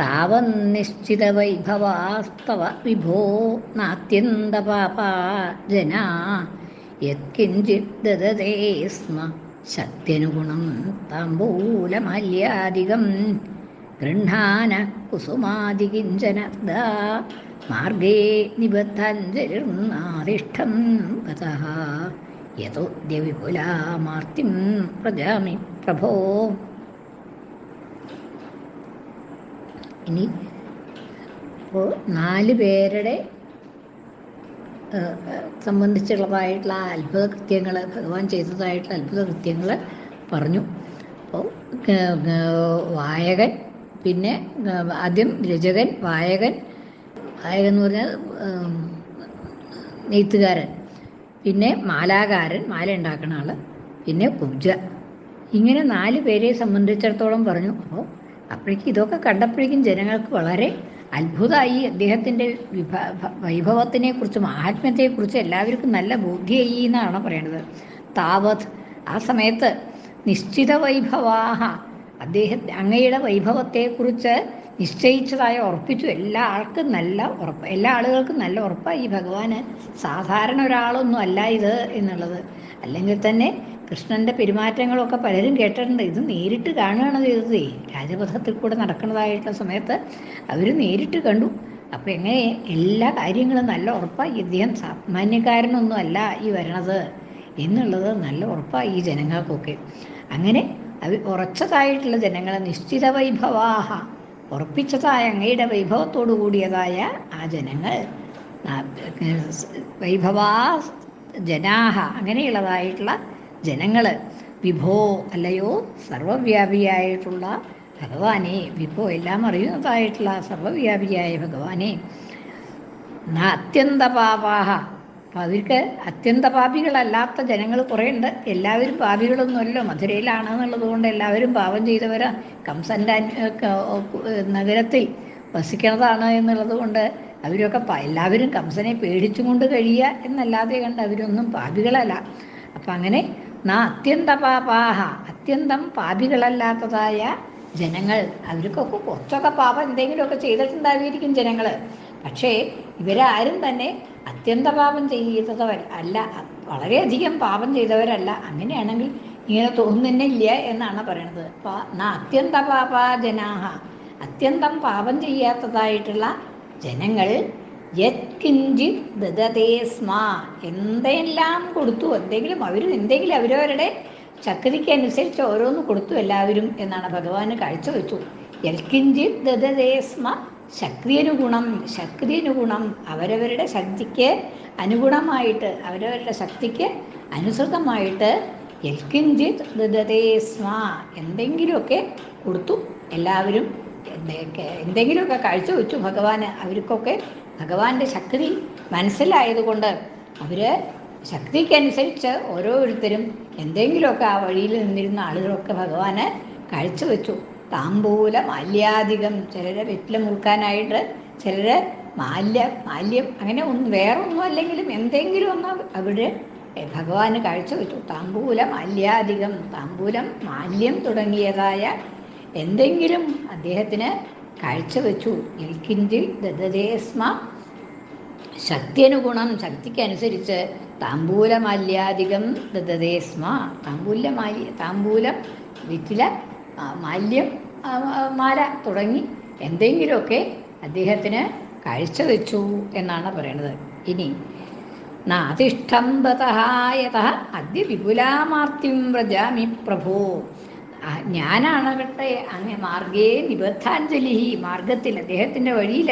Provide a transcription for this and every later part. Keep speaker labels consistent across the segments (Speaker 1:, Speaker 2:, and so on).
Speaker 1: താവന്നിശ്ചിതവൈഭവാസ്തവ വിഭോ നാത്യന്തപാപാ ജനാ യത്കിഞ്ചിത് ദദതേ സ്മ. ശക്തിയനുഗുണം താമ്പൂലമാല്യാദികം ഗൃഹാന കുസുമാതികിഞ്ചന ദാ മാർഗേ നിബദ്ധാഞ്ജലിർന്നാതിഷ്ടം ഗതഃ യതോദ്യ വിപുലാമാർത്തിം പ്രജാമി പ്രഭോ ഇനി ഇപ്പോൾ നാല് പേരുടെ സംബന്ധിച്ചുള്ളതായിട്ടുള്ള അത്ഭുത കൃത്യങ്ങൾ ഭഗവാൻ ചെയ്തതായിട്ടുള്ള അത്ഭുത കൃത്യങ്ങൾ പറഞ്ഞു. അപ്പോൾ വായകൻ പിന്നെ ആദ്യം രചകൻ വായകൻ വായകൻ എന്ന് പറഞ്ഞാൽ നെയ്ത്തുകാരൻ പിന്നെ മാലാകാരൻ മാല ഉണ്ടാക്കുന്ന ആൾ പിന്നെ കുബ്ജ. ഇങ്ങനെ നാല് പേരെ സംബന്ധിച്ചിടത്തോളം പറഞ്ഞു. അപ്പോൾ അപ്പോഴേക്കും ഇതൊക്കെ കണ്ടപ്പോഴേക്കും ജനങ്ങൾക്ക് വളരെ അത്ഭുതമായി. അദ്ദേഹത്തിന്റെ വിഭ വൈഭവത്തിനെക്കുറിച്ചും ആത്മ്യത്തെക്കുറിച്ചും എല്ലാവർക്കും നല്ല ബോധ്യമായി എന്നാണ് പറയണത്. താവത് ആ സമയത്ത് നിശ്ചിത വൈഭവാഹ അദ്ദേഹ അങ്ങയുടെ വൈഭവത്തെക്കുറിച്ച് നിശ്ചയിച്ചതായ ഉറപ്പിച്ചു. എല്ലാ ആൾക്കും നല്ല ഉറപ്പ് എല്ലാ ആളുകൾക്കും നല്ല ഉറപ്പായി ഈ ഭഗവാന്. സാധാരണ ഒരാളൊന്നും അല്ല ഇത് എന്നുള്ളത്. അല്ലെങ്കിൽ തന്നെ കൃഷ്ണന്റെ പെരുമാറ്റങ്ങളൊക്കെ പലരും കേട്ടിട്ടുണ്ട്. ഇത് നേരിട്ട് കാണുകയാണ് ചെയ്തതേ. രാജപഥത്തിൽ കൂടെ നടക്കുന്നതായിട്ടുള്ള സമയത്ത് അവർ നേരിട്ട് കണ്ടു. അപ്പോൾ എങ്ങനെ എല്ലാ കാര്യങ്ങളും നല്ല ഉറപ്പായി. ഇദ്ദേഹം സാമാന്യക്കാരനൊന്നും അല്ല ഈ വരണത് എന്നുള്ളത് നല്ല ഉറപ്പായി ഈ ജനങ്ങൾക്കൊക്കെ. അങ്ങനെ അവർ ഉറച്ചതായിട്ടുള്ള ജനങ്ങളെ നിശ്ചിത വൈഭവാഹ ഉറപ്പിച്ചതായ അങ്ങയുടെ വൈഭവത്തോടു കൂടിയതായ ആ ജനങ്ങൾ വൈഭവാ ജനാഹ അങ്ങനെയുള്ളതായിട്ടുള്ള ജനങ്ങൾ വിഭോ അല്ലയോ സർവവ്യാപിയായിട്ടുള്ള ഭഗവാനെ വിഭോ എല്ലാം അറിയുന്നതായിട്ടുള്ള സർവവ്യാപിയായ ഭഗവാനെ. അത്യന്ത പാപാഹ അപ്പം അവർക്ക് അത്യന്ത പാപികളല്ലാത്ത ജനങ്ങൾ കുറേ ഉണ്ട് എല്ലാവരും പാപികളൊന്നുമല്ലോ. മധുരയിലാണ് കൊണ്ട് എല്ലാവരും പാപം ചെയ്തവരാ. കംസന്റെ നഗരത്തിൽ വസിക്കുന്നതാണ് എന്നുള്ളത് കൊണ്ട് അവരൊക്കെ എല്ലാവരും കംസനെ പേടിച്ചും കൊണ്ട് കഴിയുക എന്നല്ലാതെ കണ്ട് അവരൊന്നും പാപികളല്ല. അപ്പം അങ്ങനെ നാ അത്യന്ത പാപാഹ അത്യന്തം പാപികളല്ലാത്തതായ ജനങ്ങൾ. അവർക്കൊക്കെ കുറച്ചൊക്കെ പാപം എന്തെങ്കിലുമൊക്കെ ചെയ്തിട്ടുണ്ടായിരിക്കും ജനങ്ങൾ പക്ഷേ ഇവരാരും തന്നെ അത്യന്ത പാപം ചെയ്തവർ അല്ല. വളരെയധികം പാപം ചെയ്തവരല്ല. അങ്ങനെയാണെങ്കിൽ ഇങ്ങനെ ഇല്ല എന്നാണ് പറയണത്. നാ അത്യന്ത പാപാ ജനാഹ അത്യന്തം പാപം ചെയ്യാത്തതായിട്ടുള്ള ജനങ്ങൾ എന്തെല്ലാം കൊടുത്തു? എന്തെങ്കിലും അവർ എന്തെങ്കിലും അവരവരുടെ ചക്രിക്ക് അനുസരിച്ച് ഓരോന്ന് കൊടുത്തു എല്ലാവരും എന്നാണ് ഭഗവാന് കാഴ്ചവെച്ചു യൽക്കിഞ്ചിത് ദദതേ സ്മ ശക്തിയനുഗുണം ശക്തിയനുഗുണം. അവരവരുടെ ശക്തിക്ക് അനുഗുണമായിട്ട് അവരവരുടെ ശക്തിക്ക് അനുസൃതമായിട്ട് യൽക്കിഞ്ചിത് ദദതേ എന്തെങ്കിലുമൊക്കെ കൊടുത്തു എല്ലാവരും എന്തെങ്കിലുമൊക്കെ കാഴ്ചവെച്ചു ഭഗവാന്. അവർക്കൊക്കെ ഭഗവാന്റെ ശക്തി മനസ്സിലായതുകൊണ്ട് അവർ ശക്തിക്കനുസരിച്ച് ഓരോരുത്തരും എന്തെങ്കിലുമൊക്കെ ആ വഴിയിൽ നിന്നിരുന്ന ആളുകളൊക്കെ ഭഗവാന് കാഴ്ചവെച്ചു താമ്പൂല മാല്യാധികം. ചിലരെ വെറ്റില മുറുക്കാനായിട്ട് ചിലര് മാല്യ മാല്യം അങ്ങനെ ഒന്നും വേറെ ഒന്നും അല്ലെങ്കിലും എന്തെങ്കിലും ഒന്ന് അവിടെ ഭഗവാന് കാഴ്ചവെച്ചു താമ്പൂല മാല്യാധികം താമ്പൂലം മാല്യം തുടങ്ങിയതായ എന്തെങ്കിലും അദ്ദേഹത്തിന് കാഴ്ചവെച്ചു എൽക്കിഞ്ചിൽ ദദതേസ്മ ശക്തിയനുഗുണം ശക്തിക്കനുസരിച്ച് താമ്പൂലമാല്യാധികം ദദതേസ്മ താമ്പൂല മാല്യ താമ്പൂലം വിറ്റില മാല്യം മാല തുടങ്ങി എന്തെങ്കിലുമൊക്കെ അദ്ദേഹത്തിന് കാഴ്ച വെച്ചു എന്നാണ് പറയണത്. ഇനി നാതിഷ്ഠം ബതഹായത അദ്യ വിപുലാമാർത്തിം വ്രജാമി പ്രഭോ. ഞാനാണകട്ടെ അങ്ങ് മാർഗേ നിബദ്ധാഞ്ജലി മാർഗത്തിൽ അദ്ദേഹത്തിന്റെ വഴിയിൽ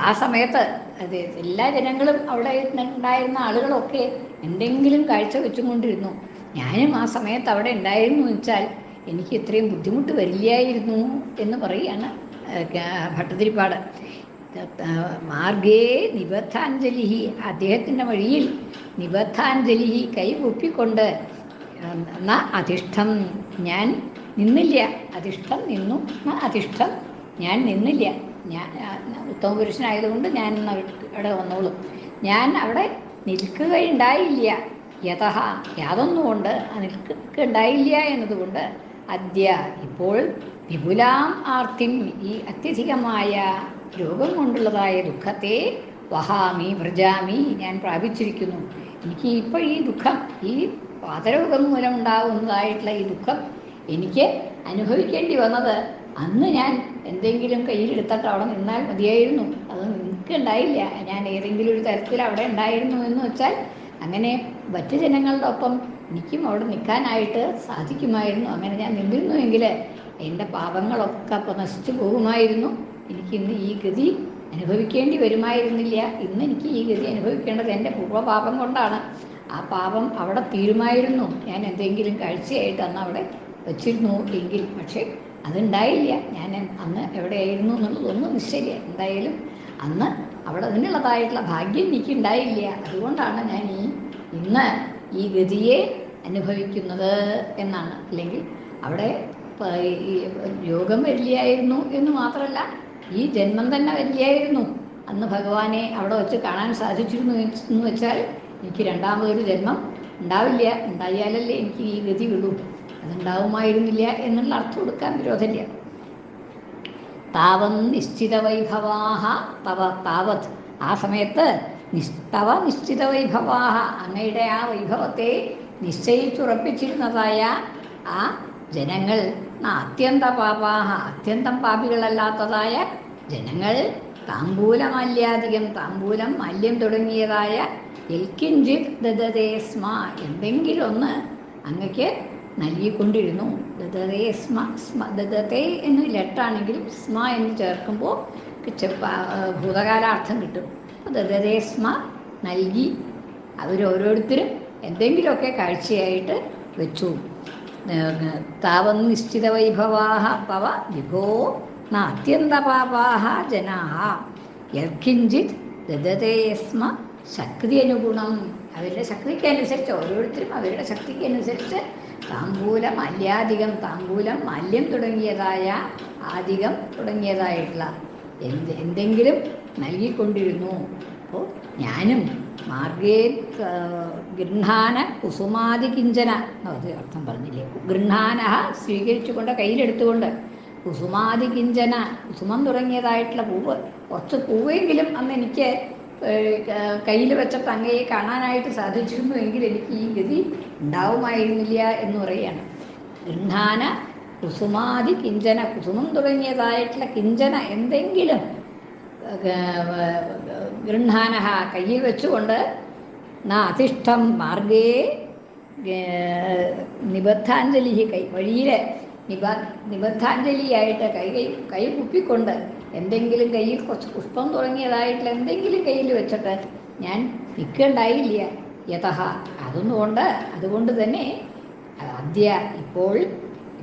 Speaker 1: ആ സമയത്ത് അത് എല്ലാ ജനങ്ങളും അവിടെ ഉണ്ടായിരുന്ന ആളുകളൊക്കെ എന്തെങ്കിലും കാഴ്ച വെച്ചുകൊണ്ടിരുന്നു. ഞാനും ആ സമയത്ത് അവിടെ ഉണ്ടായിരുന്നു എന്ന് വെച്ചാൽ എനിക്ക് ഇത്രയും ബുദ്ധിമുട്ട് വരില്ലായിരുന്നു എന്ന് പറയുകയാണ് ക- ഭട്ടതിരിപ്പാട്. മാർഗേ നിബദ്ധാഞ്ജലി അദ്ദേഹത്തിന്റെ വഴിയിൽ നിബദ്ധാഞ്ജലി കൈകുപ്പിക്കൊണ്ട് ന അധിഷ്ഠം ഞാൻ നിന്നില്ല അധിഷ്ഠം നിന്നു ന അധിഷ്ഠം ഞാൻ നിന്നില്ല. ഞാൻ ഉത്തമ പുരുഷനായതുകൊണ്ട് ഞാൻ അവിടെ വന്നോളും. ഞാൻ അവിടെ നിൽക്കുകയുണ്ടായില്ല. യഥ യാതൊന്നുകൊണ്ട് നിൽക്കുകയുണ്ടായില്ല എന്നതുകൊണ്ട് അദ്യ ഇപ്പോൾ വിപുലാം ആർത്തിം ഈ അത്യധികമായ രോഗം കൊണ്ടുള്ളതായ ദുഃഖത്തെ വഹാമി വ്രജാമി ഞാൻ പ്രാപിച്ചിരിക്കുന്നു. എനിക്ക് ഇപ്പോൾ ഈ ദുഃഖം ഈ പാതരോഗം മൂലമുണ്ടാകുന്നതായിട്ടുള്ള ഈ ദുഃഖം എനിക്ക് അനുഭവിക്കേണ്ടി വന്നത് അന്ന് ഞാൻ എന്തെങ്കിലും കയ്യിലെടുത്തിട്ട് അവിടെ നിന്നാൽ മതിയായിരുന്നു. അത് നിൽക്കുണ്ടായില്ല ഞാൻ ഏതെങ്കിലും ഒരു തരത്തിൽ അവിടെ ഉണ്ടായിരുന്നു എന്ന് വെച്ചാൽ അങ്ങനെ മറ്റു ജനങ്ങളുടെ ഒപ്പം എനിക്കും അവിടെ നിൽക്കാനായിട്ട് സാധിക്കുമായിരുന്നു. അങ്ങനെ ഞാൻ നിന്നിരുന്നുവെങ്കിൽ എന്റെ പാപങ്ങളൊക്കെ അപ്പം നശിച്ചു പോകുമായിരുന്നു. എനിക്കിന്ന് ഈ ഗതി അനുഭവിക്കേണ്ടി വരുമായിരുന്നില്ല. ഇന്ന് എനിക്ക് ഈ ഗതി അനുഭവിക്കേണ്ടത് എന്റെ പൂർവപാപം കൊണ്ടാണ്. ആ പാപം അവിടെ തീരുമായിരുന്നു. ഞാൻ എന്തെങ്കിലും കാഴ്ചയായിട്ട് അന്ന് അവിടെ വച്ചിരുന്നു എങ്കിൽ പക്ഷേ അതുണ്ടായില്ല. ഞാൻ അന്ന് എവിടെയായിരുന്നു എന്നുള്ളതൊന്നും നിശ്ചയില്ല. എന്തായാലും അന്ന് അവിടെ അതിനുള്ളതായിട്ടുള്ള ഭാഗ്യം എനിക്ക് ഉണ്ടായില്ല അതുകൊണ്ടാണ് ഞാൻ ഈ ഇന്ന് ഈ ഗതിയെ അനുഭവിക്കുന്നത് എന്നാണ്. അല്ലെങ്കിൽ അവിടെ ഈ യോഗം വരില്ലായിരുന്നു എന്ന് മാത്രമല്ല ഈ ജന്മം തന്നെ വരില്ലായിരുന്നു അന്ന് ഭഗവാനെ അവിടെ വെച്ച് കാണാൻ സാധിച്ചിരുന്നു എന്ന് വെച്ചാൽ എനിക്ക് രണ്ടാമതൊരു ജന്മം ഉണ്ടാവില്ല. ഉണ്ടായാലല്ലേ എനിക്ക് ഈ ഗതി വിടൂ. അതുണ്ടാവുമായിരുന്നില്ല എന്നുള്ള അർത്ഥം കൊടുക്കാൻ വിരോധമില്ല. താവം നിശ്ചിത വൈഭവാഹ തവ താവത്. ആ സമയത്ത് തവ നിശ്ചിത വൈഭവാഹ അങ്ങയുടെ ആ വൈഭവത്തെ നിശ്ചയിച്ചുറപ്പിച്ചിരുന്നതായ ആ ജനങ്ങൾ അത്യന്ത പാപാഹ അത്യന്തം പാപികളല്ലാത്തതായ ജനങ്ങൾ താമ്പൂലമല്യാധികം താമ്പൂലം മല്യം തുടങ്ങിയതായ എൽക്കിഞ്ചിത് ദദതേ സ്മ എന്തെങ്കിലൊന്ന് അങ്ങക്ക് നൽകിക്കൊണ്ടിരുന്നു. ദദതേ സ്മ സ്മ ദദതേ എന്ന് ലെട്ടാണെങ്കിലും സ്മ എന്ന് ചേർക്കുമ്പോൾ ഭൂതകാലാർത്ഥം കിട്ടും. അപ്പോൾ ദദതേ സ്മ നൽകി. അവരോരോരുത്തരും എന്തെങ്കിലുമൊക്കെ കാഴ്ചയായിട്ട് വെച്ചു. താവൻ നിശ്ചിത വൈഭവാഹ പവ വിഭോ നാത്യന്തപാപാഹ ജനാഹ. യർക്കിഞ്ചിത് ദദതേ സ്മ ശക്തി അനുഗുണം അവരുടെ ശക്തിക്കനുസരിച്ച് ഓരോരുത്തരും അവരുടെ ശക്തിക്കനുസരിച്ച് താമ്പൂലം അല്യാധികം താങ്കൂലം മല്യം തുടങ്ങിയതായ ആധികം തുടങ്ങിയതായിട്ടുള്ള എന്ത് എന്തെങ്കിലും നൽകിക്കൊണ്ടിരുന്നു. അപ്പോൾ ഞാനും മാർഗേ ഗൃഹാന കുസുമാതി കിഞ്ചന അത് അർത്ഥം പറഞ്ഞില്ലേ? ഗൃഹാന സ്വീകരിച്ചുകൊണ്ട് കയ്യിലെടുത്തുകൊണ്ട് കുസുമാതി കിഞ്ചന കുസുമം തുടങ്ങിയതായിട്ടുള്ള പൂവ് കുറച്ച് പൂവെങ്കിലും അന്ന് എനിക്ക് കയ്യിൽ വെച്ച തങ്ങയെ കാണാനായിട്ട് സാധിച്ചിരുന്നു എങ്കിൽ എനിക്ക് ഈ ഗതി ഉണ്ടാവുമായിരുന്നില്ല എന്ന് പറയുകയാണ്. ഗൃഹാന കുസുമാതി കിഞ്ചന കുസുമം തുടങ്ങിയതായിട്ടുള്ള കിഞ്ചന എന്തെങ്കിലും ഗൃഹാനഹ കയ്യിൽ വെച്ചുകൊണ്ട് നാ അധിഷ്ഠം മാർഗേ നിബദ്ധാഞ്ജലി കൈ വഴിയിൽ നിബ നിബദ്ധാഞ്ജലിയായിട്ട് കൈ കൈ കൈ കുപ്പിക്കൊണ്ട് എന്തെങ്കിലും കയ്യിൽ കുറച്ച് പുഷ്പം തുടങ്ങിയതായിട്ടുള്ള എന്തെങ്കിലും കയ്യിൽ വെച്ചിട്ട് ഞാൻ നിൽക്കേണ്ടായില്ല. യഥ അതൊന്നുകൊണ്ട് അതുകൊണ്ട് തന്നെ അദ്യ ഇപ്പോൾ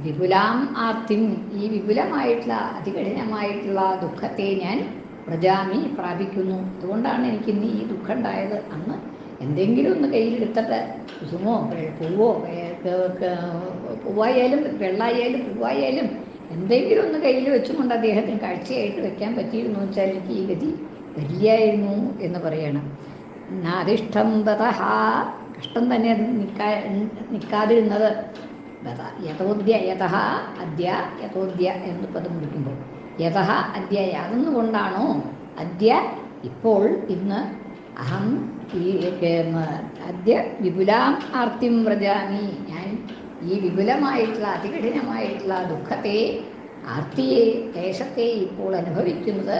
Speaker 1: വിപുലാം ആർത്തിം ഈ വിപുലമായിട്ടുള്ള അതികഠിനമായിട്ടുള്ള ദുഃഖത്തെ ഞാൻ പ്രജാമി പ്രാപിക്കുന്നു. അതുകൊണ്ടാണ് എനിക്ക് ഇന്ന് ഈ ദുഃഖം ഉണ്ടായത്. അന്ന് എന്തെങ്കിലും ഒന്ന് കയ്യിലെടുത്തിട്ട് കുസുമോ പൂവോ പൂവായാലും വെള്ളായാലും പൂവായാലും എന്തെങ്കിലും ഒന്ന് കയ്യിൽ വെച്ചുകൊണ്ട് അദ്ദേഹത്തിന് കാഴ്ചയായിട്ട് വെക്കാൻ പറ്റിയിരുന്നു വെച്ചാൽ എനിക്ക് ഈ ഗതി വരില്ലായിരുന്നു എന്ന് പറയണം. നാദിഷ്ടം തതഹ കഷ്ടം തന്നെ അത് നിൽക്കാ നിൽക്കാതിരുന്നത്. യഥോദ്യ യഥ അദ്യ യഥോദ്യ എന്ന് പദം വിളിക്കുമ്പോൾ യഥ അദ്യ യാതൊന്നുകൊണ്ടാണോ? അദ്യ ഇപ്പോൾ ഇന്ന് അഹം ഈ അദ്യ വിപുലാം ആർത്തിം വ്രജാമി. ഞാൻ ഈ വിപുലമായിട്ടുള്ള അതികഠിനമായിട്ടുള്ള ദുഃഖത്തെ ആർത്തിയെ ക്ലേശത്തെ ഇപ്പോൾ അനുഭവിക്കുന്നത്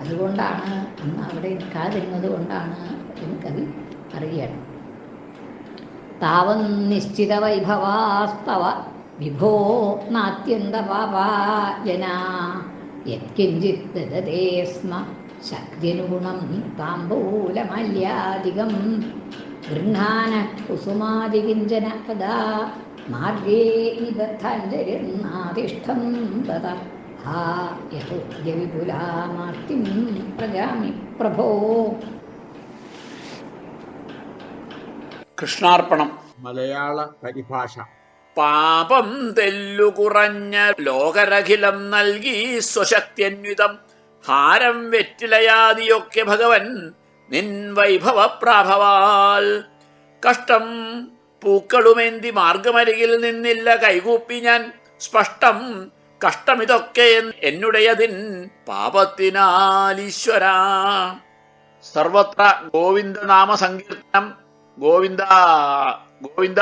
Speaker 1: അതുകൊണ്ടാണ് അന്ന് അവിടെ നിൽക്കാതിരുന്നത് കൊണ്ടാണ് എന്ന് കവി അറിയണം താവൻ നിശ്ചിത വൈഭവാസ്തവ വിഭോ നാത്യന്ത പാപാ ജനാ. യത്കിഞ്ചിത് ദദതേ സ്മ. ശക്തിനുഗുണം താമ്പൂലമല്യാധികം. ഗൃഹാന കുസുമാതികിഞ്ചന പദാ മാർഗേ നിബദ്ധാഞ്ജലിർനാദിഷ്ടം തത യഥോദ്യ വിപുലാമാർത്തിം പ്രജാമി പ്രഭോ.
Speaker 2: കൃഷ്ണാർപ്പണം.
Speaker 3: മലയാള പരിഭാഷ.
Speaker 2: പാപം തെല്ലു കുറഞ്ഞ ലോകരഖിലം നൽകി സ്വശക്തിയന്വിതം. ഹാരം വെറ്റിലയാതിയൊക്കെ ഭഗവൻ നിൻ വൈഭവ പ്രാഭവാൽ കഷ്ടം പൂക്കളുമേന്തി മാർഗമരികിൽ നിന്നില്ല കൈകൂപ്പി ഞാൻ. സ്പഷ്ടം കഷ്ടമിതൊക്കെ എന്നുടയതിൻ പാപത്തിനാലീശ്വര സർവത്ര ഗോവിന്ദ നാമ സങ്കീർത്തനം ഗോവിന്ദ ഗോവിന്ദ.